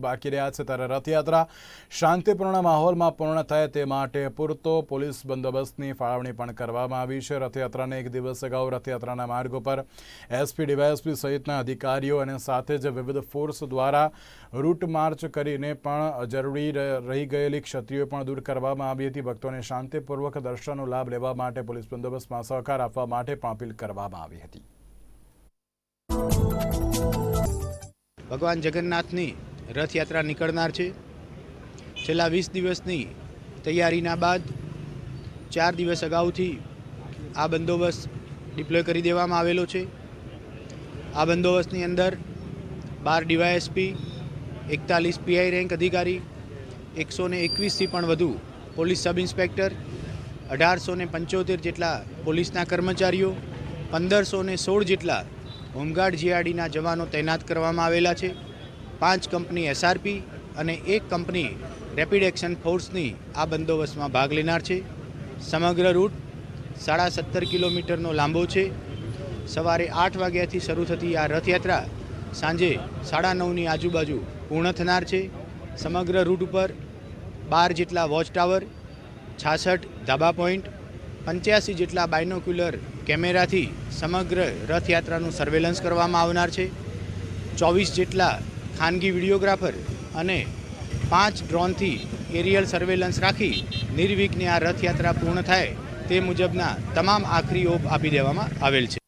બાકી રહ્યા છે ત્યારે રથયાત્રા. શાંતિપૂર્ણ માહોલમાં પૂર્ણ થાય તે માટે પૂરતો પોલીસ બંદોબસ્તની ફાળવણી પણ કરવામાં આવી છે. રથયાત્રાને એક દિવસ અગાઉ રથયાત્રાના માર્ગો પર એસપી, ડીવાયએસપી સહિતના અધિકારીઓ અને સાથે જ વિવિધ ફોર્સ દ્વારા રૂટ માર્ચ કરીને પણ જરૂરી રહી ગયેલી ક્ષતિઓ પણ દૂર કરવામાં આવી હતી. ભક્તોને શાંતિપૂર્વક દર્શનનો લાભ લેવા માટે પોલીસ બંદોબસ્તમાં સહકાર આપવા માટે પણ અપીલ કરવામાં આવી હતી. ભગવાન જગન્નાથની રથયાત્રા નીકળનાર છે. છેલ્લા વીસ દિવસની તૈયારીના બાદ ચાર દિવસ અગાઉથી આ બંદોબસ્ત ડિપ્લોય કરી દેવામાં આવેલો છે. આ બંદોબસ્તની અંદર બાર ડીવાયએસપી, એકતાલીસ પીઆઈ રેન્ક અધિકારી એકસો ને એકવીસથી પણ વધુ પોલીસ સબ ઇન્સ્પેક્ટર અઢારસો ને પંચોતેર જેટલા પોલીસના કર્મચારીઓ પંદરસો ને સોળ જેટલા હોમગાર્ડ જીઆરડીના જવાનો તૈનાત કરવામાં આવેલા છે. પાંચ કંપની એસઆરપી અને એક કંપની રેપિડ એક્શન ફોર્સની આ બંદોબસ્તમાં ભાગ લેનાર છે. સમગ્ર રૂટ સાડા સત્તર કિલોમીટરનો લાંબો છે. સવારે આઠ વાગ્યાથી શરૂ થતી આ રથયાત્રા સાંજે સાડા નવની આજુબાજુ પૂર્ણ થનાર છે. સમગ્ર રૂટ ઉપર બાર જેટલા વોચ ટાવર છાસઠ ધાબા પોઈન્ટ પંચ્યાસી જેટલા બાયનોક્યુલર કેમેરાથી સમગ્ર રથયાત્રાનું સર્વેલન્સ કરવામાં આવનાર છે. ચોવીસ જેટલા ખાનગી વિડીયોગ્રાફર અને પાંચ ડ્રોનથી એરિયલ સર્વેલન્સ રાખી નિર્વિઘ્ને આ રથયાત્રા પૂર્ણ થાય તે મુજબના તમામ આખરી ઓપ આપી દેવામાં આવેલ છે.